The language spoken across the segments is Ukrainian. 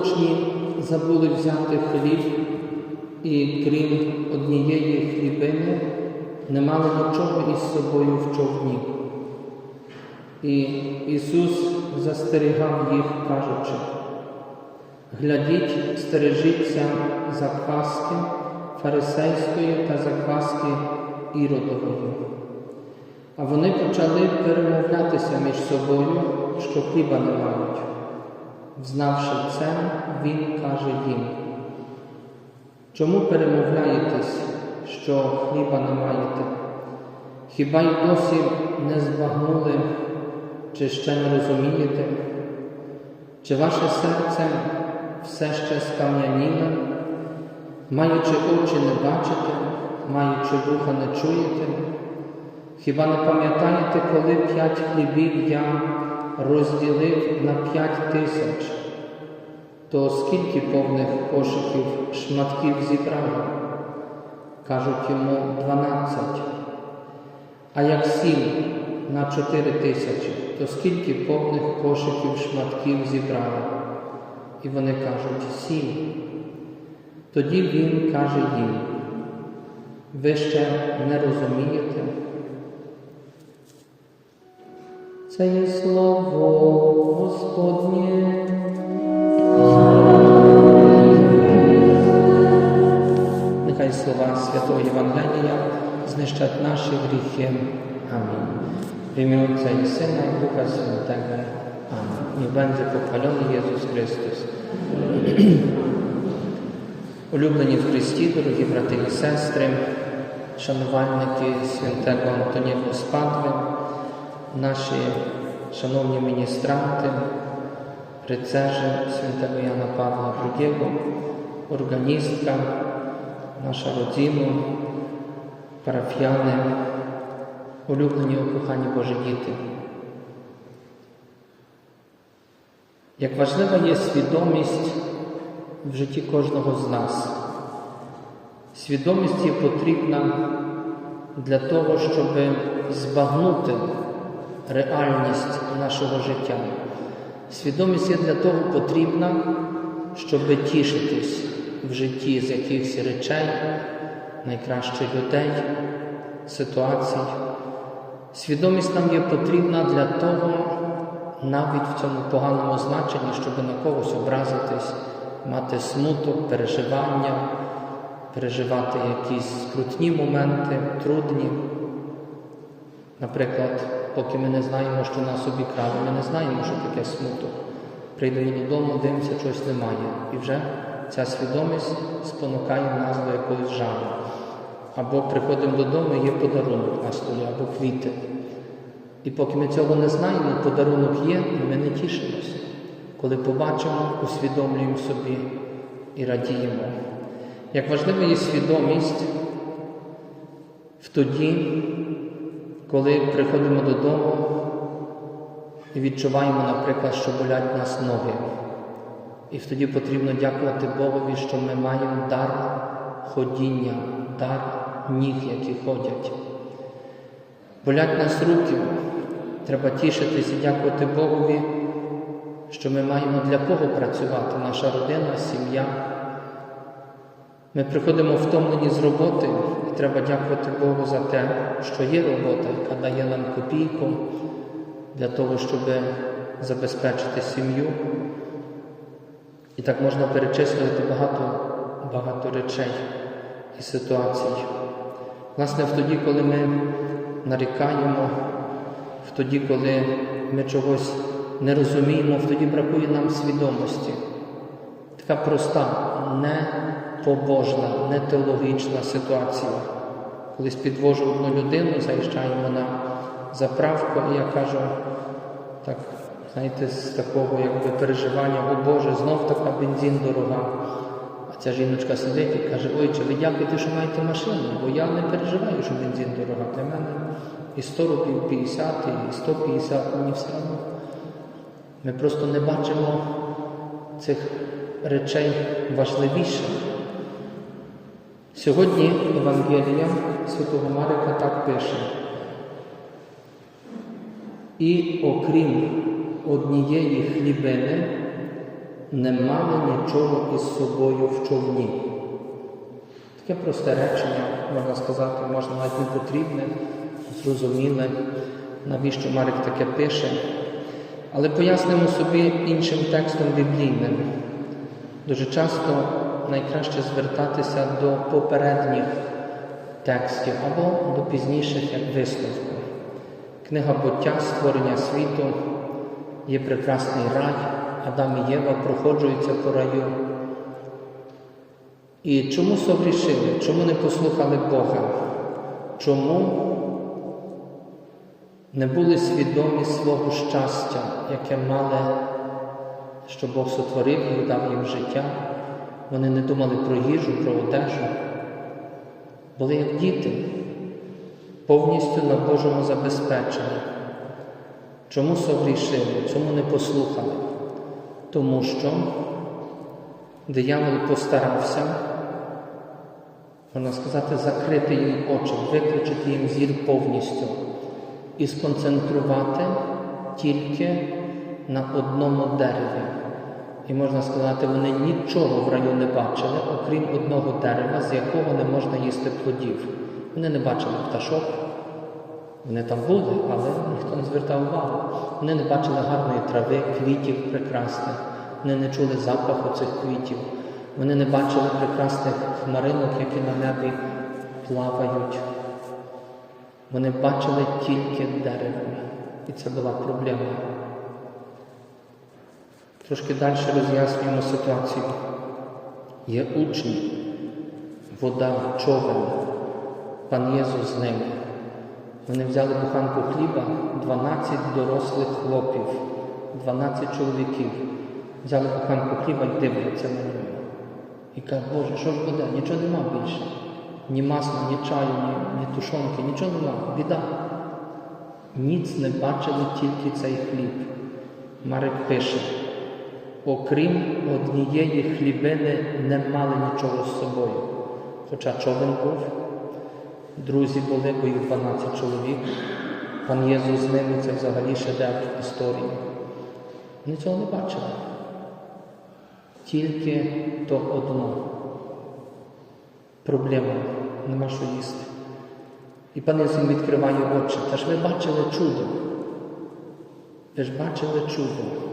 учні забули взяти хліб, і крім однієї хлібини, не мали нічого із собою в човні. І Ісус застерігав їх, кажучи, глядіть, стережіться закваски фарисейської та закваски Іродової. А вони почали перемовлятися між собою, що хліба не мають. Знавши це, він каже їм, чому перемовляєтесь, що хліба не маєте? Хіба й досі не збагнули, чи ще не розумієте? Чи ваше серце все ще скам'яніле, маючи очі не бачите, маючи вуха не чуєте? Хіба не пам'ятаєте, коли п'ять хлібів я розділив на п'ять тисяч, то скільки повних кошиків шматків зібрали? Кажуть йому дванадцять. А як сім на чотири тисячі, то скільки повних кошиків шматків зібрали? І вони кажуть сім. Тоді він каже їм, ви ще не розумієте? Це є слово Господнє. Нехай слова Святого Євангелія знищать наші гріхи. Амінь. В ім'я Отця і Сина і Духа Святого. Амінь. І буде похвалений Ісус Христос. Улюблені в Христі, дорогі брати і сестри, шанувальники святого Антонія Спадви, наші шановні міністранти, рицежі святого Яна Павла II, органістка, наша родина, парафіяни, улюблені кохані Божі діти. Як важлива є свідомість в житті кожного з нас. Свідомість є потрібна для того, щоб збагнути реальність нашого життя. Свідомість є для того потрібна, щоб тішитись в житті з якихось речей, найкращих людей, ситуацій. Свідомість нам є потрібна для того, навіть в цьому поганому значенні, щоб на когось образитись, мати смуток, переживання, переживати якісь скрутні моменти, трудні. Наприклад, поки ми не знаємо, що нас обікрали, ми не знаємо, що таке смуток. Прийдемо додому, дивимося, чогось немає. І вже ця свідомість спонукає нас до якогось жалю. Або приходимо додому, є подарунок на столі, або квіти. І поки ми цього не знаємо, подарунок є, і ми не тішимося. Коли побачимо, усвідомлюємо собі і радіємо. Як важлива є свідомість в тоді, коли приходимо додому і відчуваємо, наприклад, що болять нас ноги. І тоді потрібно дякувати Богові, що ми маємо дар ходіння, дар ніг, які ходять. Болять нас руки, треба тішитись і дякувати Богові, що ми маємо для кого працювати, наша родина, сім'я. Ми приходимо втомлені з роботи, і треба дякувати Богу за те, що є робота, яка дає нам копійку для того, щоб забезпечити сім'ю. І так можна перечислювати багато, багато речей і ситуацій. Власне, в тоді, коли ми нарікаємо, в тоді, коли ми чогось не розуміємо, в тоді бракує нам свідомості. Така проста, не побожна, не теологічна ситуація. Колись підвожу одну людину, заїжджаємо на заправку, і я кажу, так, знаєте, з такого якби переживання, о Боже, знов така бензин дорога. А ця жіночка сидить і каже, ой, чи ви дякуєте, що маєте машину, бо я не переживаю, що бензин дорога. Для мене і 100 років 50, і 150, мені все одно. Ми просто не бачимо цих речей важливіших. Сьогодні Євангелія Святого Марика так пише. І окрім однієї хлібини, не мали нічого із собою в човні. Таке просте речення, можна сказати, можна навіть не потрібне, зрозуміле, навіщо Марик таке пише. Але пояснимо собі іншим текстом біблійним. Дуже часто найкраще звертатися до попередніх текстів або до пізніших як висновку. Книга буття створення світу є прекрасний рай, Адам і Єва проходжуються по раю. І чому согрішили? Чому не послухали Бога? Чому не були свідомі свого щастя, яке мали, що Бог сотворив і дав їм життя? Вони не думали про їжу, про одежу. Були як діти, повністю на Божому забезпеченні. Чому согрішили? Чому не послухали? Тому що диявол постарався, можна сказати, закрити їм очі, виключити їм зір повністю і сконцентрувати тільки на одному дереві. І можна сказати, вони нічого в раю не бачили, окрім одного дерева, з якого не можна їсти плодів. Вони не бачили пташок, вони там були, але ніхто не звертав увагу. Вони не бачили гарної трави, квітів прекрасних, вони не чули запаху цих квітів, вони не бачили прекрасних хмаринок, які на небі плавають. Вони бачили тільки дерево. І це була проблема. Трошки далі роз'яснюємо ситуацію. Є учні, вода, човен, пан Єсус з ними. Вони взяли буханку хліба, 12 дорослих хлопів, 12 чоловіків. Взяли буханку хліба і дивляться на нього. І кажуть, Боже, що ж буде? Нічого нема більше. Ні масла, ні чаю, ні, ні тушонки, нічого нема, біда. Ніц не бачили тільки цей хліб. Марик пише, окрім однієї хлібини не мали нічого з собою. Хоча човен був, друзі були, бо їх 12 чоловік. Пан Єсус з ними це взагалі шедевр історії. Вони цього не бачили. Тільки то одно. Проблема, нема що їсти. І пан Єсус відкриває очі. Та ж ви бачили чудо. Ви ж бачили чудо.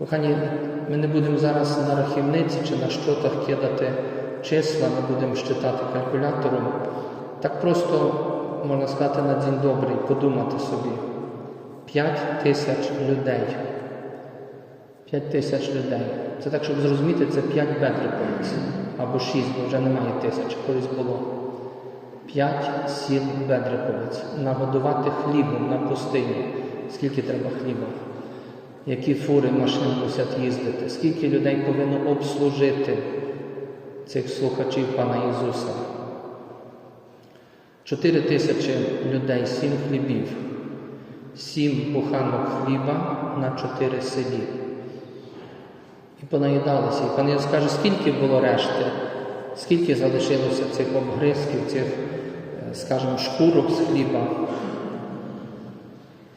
Кохані, ми не будемо зараз на рахівниці чи на щотах кидати числа, ми будемо щитати калькулятором. Так просто, можна сказати, на день добрий, подумати собі. П'ять тисяч людей. П'ять тисяч людей. Це так, щоб зрозуміти, це п'ять бедриковиць. Або шість, бо вже немає тисяч, колись було. П'ять сіл бедриковиць. Нагодувати хлібом на пустині. Скільки треба хліба? Які фури машин мусять їздити? Скільки людей повинно обслужити цих слухачів Пана Ісуса? Чотири тисячі людей, сім хлібів, сім буханок хліба на чотири селі. І понаїдалися. І пан Ісус каже, скільки було решти, скільки залишилося цих обгризків, цих, скажімо, шкурок з хліба.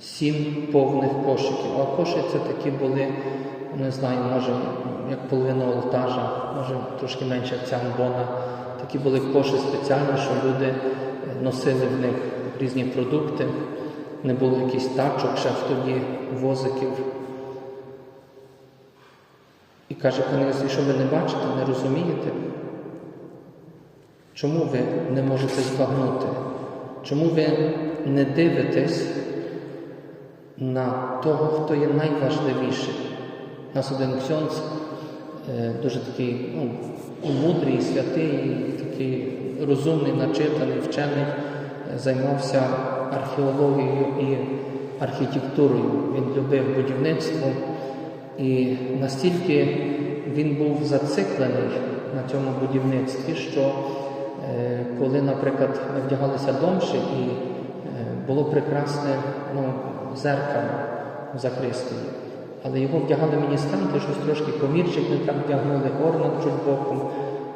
Сім повних кошиків. А кошики це такі були, не знаю, може, як половина олтажа, може трошки менше амбона. Такі були коши спеціальні, що люди носили в них різні продукти, не було якихось тачок, ще тоді возиків. І каже Єсус, що ви не бачите, не розумієте? Чому ви не можете збагнути? Чому ви не дивитесь на того, хто є найважливіший? Нас один ксьонц, дуже такий ну, мудрий, святий, такий розумний, начитаний, вчений, займався археологією і архітектурою. Він любив будівництво. І настільки він був зациклений на цьому будівництві, що е, коли, наприклад, ми вдягалися домші і е, було прекрасне ну, зеркало в закристії, але його вдягали міністранти, щось трошки комірчик не так вдягнули, орнат чуть боком,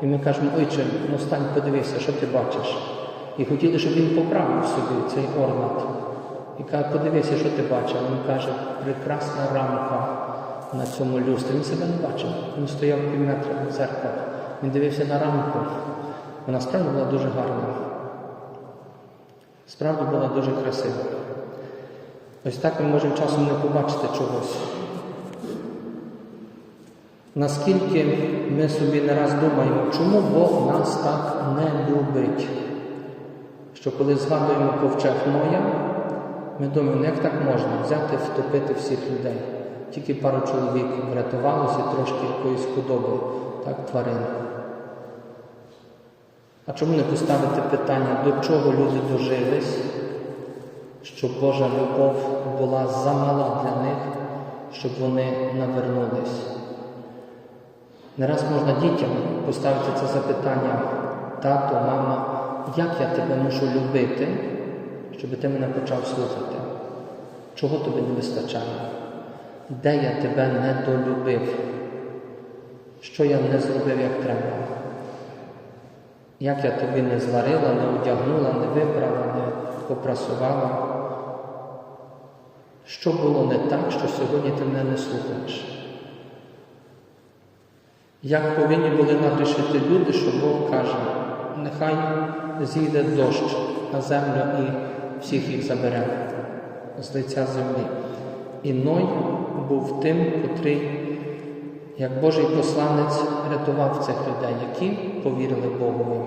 І ми кажемо, ойче, ну стань, подивися, що ти бачиш. І хотіли, щоб він поправив собі цей орнат. І каже, подивися, що ти бачив. Він каже, прекрасна рамка на цьому люстрі. Він себе не бачив. Він стояв пів метра від церкви. Він дивився на рамку. Вона справді була дуже гарна. Справді була дуже красива. Ось так ми можемо часом не побачити чогось. Наскільки ми собі не раз думаємо, чому Бог нас так не любить? Що коли згадуємо ковчег Ноя, ми думаємо, як так можна взяти, втопити всіх людей. Тільки пару чоловік врятувалося трошки якоїсь худоби, так, тварин. А чому не поставити питання, до чого люди дожились, щоб Божа любов була замала для них, щоб вони навернулись? Не раз можна дітям поставити це запитання, тато, мама, як я тебе мушу любити, щоб ти мене почав слухати? Чого тобі не вистачає? Де я тебе не долюбив? Що я не зробив як треба? Як я тобі не зварила, не одягнула, не вибрала, не попрасувала? Що було не так, що сьогодні ти мене не слухаєш? Як повинні були нагрішити люди, що Бог каже, нехай зійде дощ на землю і всіх їх забере з лиця землі. І Ной був тим, котрий, як Божий посланець, рятував цих людей, які повірили Богові.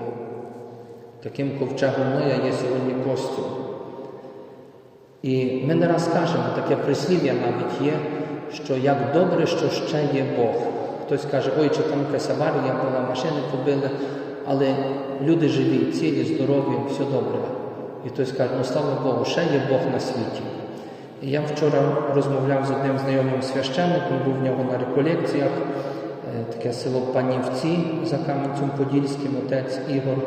Таким ковчегом Ноя є сьогодні костюм. І ми не раз кажемо, таке прислів'я навіть є, що як добре, що ще є Бог. Хтось каже, ой, чи там якась аварія була, машини побили, але люди живі, цілі, здорові, все добре. І хтось каже, ну слава Богу, ще є Бог на світі. І я вчора розмовляв з одним знайомим священником, був в нього на реколекціях, е, таке село Панівці за Кам'янцем-Подільським, отець Ігор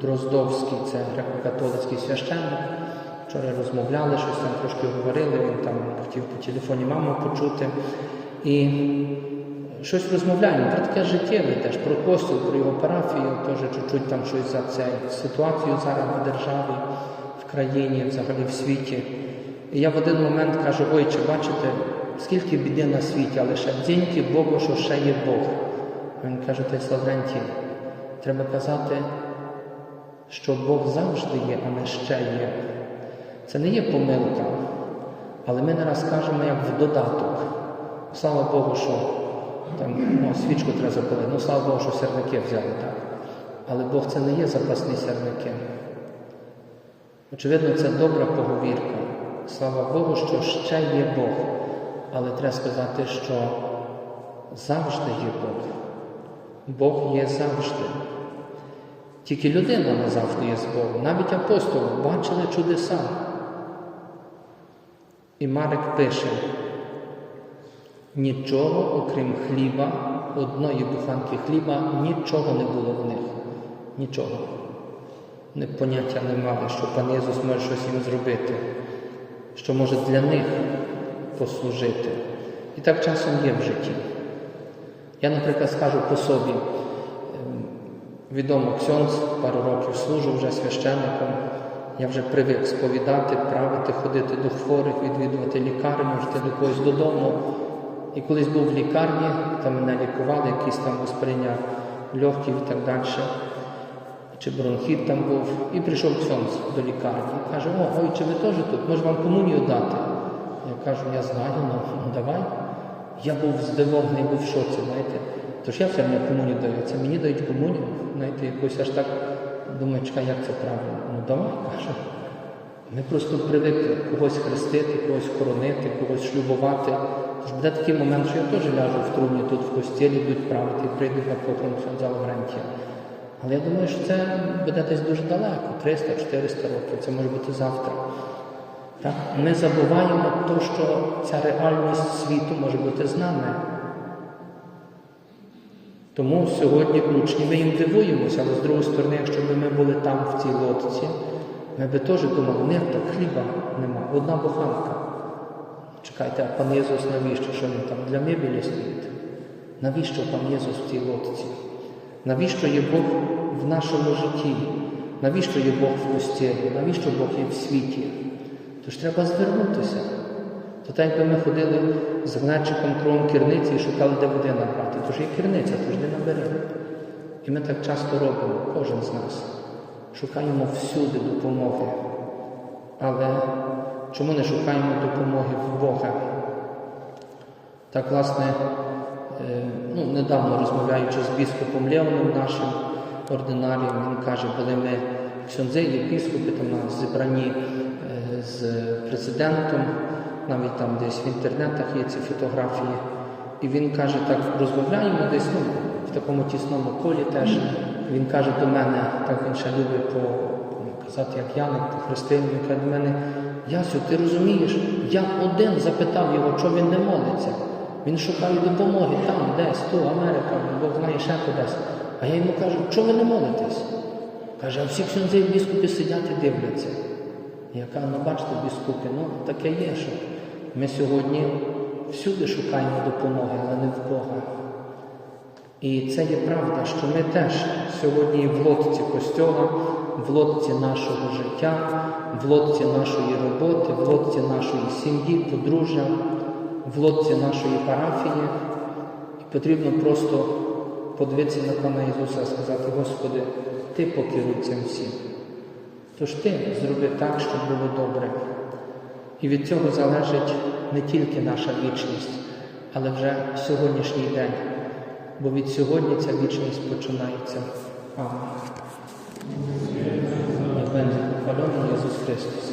Дроздовський, це греко-католицький священник. Вчора розмовляли, щось там трошки говорили, він там хотів по телефоні маму почути. І щось розмовляємо про таке життєве теж, про костюм, про його парафію, теж чуть-чуть там щось за це ситуацію зараз в державі, в країні, взагалі в світі. І я в один момент кажу, ой, чи бачите, скільки біди на світі, але ще дзіньки Богу, що ще є Бог. Він каже, ти Лаврентій, треба казати, що Бог завжди є, а не ще є. Це не є помилка, але ми не раз кажемо, як в додаток. Слава Богу, що там ну, свічку треба запалити, ну слава Богу, що сірники взяли так. Але Бог це не є запасні сірники. Очевидно, це добра поговірка. Слава Богу, що ще є Бог. Але треба сказати, що завжди є Бог. Бог є завжди. Тільки людина не завжди є з Богом. Навіть апостоли бачили чудеса. І Марик пише, нічого, окрім хліба, одної буханки хліба, нічого не було в них. Нічого. Поняття не мали, що пан Єсус може щось їм зробити, що може для них послужити. І так часом є в житті. Я, наприклад, скажу по собі, відомо ксьонц, пару років служу вже священником. Я вже привик сповідати, правити, ходити до хворих, відвідувати лікарню, йти до когось додому. І колись був в лікарні, там мене лікували, якісь там воспаління легків і так далі. Чи бронхіт там був. І прийшов ксьонц до лікарні. Каже, о, ой, чи ви теж тут? Може вам комунію дати? Я кажу, я знаю, ну, давай. Я був здивований, був в шоці, знаєте. Тож я все одно комунію даю, це мені дають комунію, знаєте, якось аж так думаю, чекай, як це правильно. Ну давай, каже. Ми просто привикли когось хрестити, когось хоронити, когось шлюбувати. Тож буде такий момент, що я теж ляжу в труні тут в костілі, будуть правити, і прийдуть на похорон Ксьонза Лаврентія. Але я думаю, що це буде десь дуже далеко, 300-400 років, це може бути завтра. Так? Ми забуваємо те, що ця реальність світу може бути з нами. Тому сьогодні учні ми їм дивуємося, але з другої сторони, якщо б ми були там в цій лодці, ми би теж думали, не так хліба нема, одна буханка. Чекайте, а пан Єсус навіщо? Що він там для мебелі стоїть? Навіщо пан Єсус в цій лодці? Навіщо є Бог в нашому житті? Навіщо є Бог в постілі? Навіщо Бог є в світі? Тож треба звернутися. То так якби ми ходили з гнечиком кругом керниці і шукали, де води набрати. Тож є керниця, тож не наберемо. І ми так часто робимо, кожен з нас. Шукаємо всюди допомоги. Але чому не шукаємо допомоги в Бога? Так, власне, е, ну, недавно розмовляючи з біскупом Леоном нашим ординарієм, він каже, коли ми ксьондзи, єпіскопи там на зібранні е, з президентом, навіть там десь в інтернетах є ці фотографії, і він каже, так розмовляємо десь ну, в такому тісному колі теж. Він каже до мене, так він ще любить по ну, казати, як Яник, по христині, він каже до мене, Ясю, ти розумієш, я один запитав його, чого він не молиться. Він шукає допомоги там, десь, ту, Америка, Бог знає ще кудись. А я йому кажу, чого ви не молитесь? Каже, а всі ксьонзи і біскупи сидять і дивляться. Я кажу, ну бачите, біскупи, ну таке є, що ми сьогодні всюди шукаємо допомоги, але не в Бога. І це є правда, що ми теж сьогодні в лодці костьола, в лодці нашого життя, в лодці нашої роботи, в лодці нашої сім'ї, подружжя, в лодці нашої парафії. І потрібно просто подивитися на пана Ісуса і сказати, Господи, Ти покеруй цим всім. Тож ти зроби так, щоб було добре. І від цього залежить не тільки наша вічність, але вже сьогоднішній день, бо від сьогодні ця вічність починається. Амінь. Нехай буде Ісус Христос.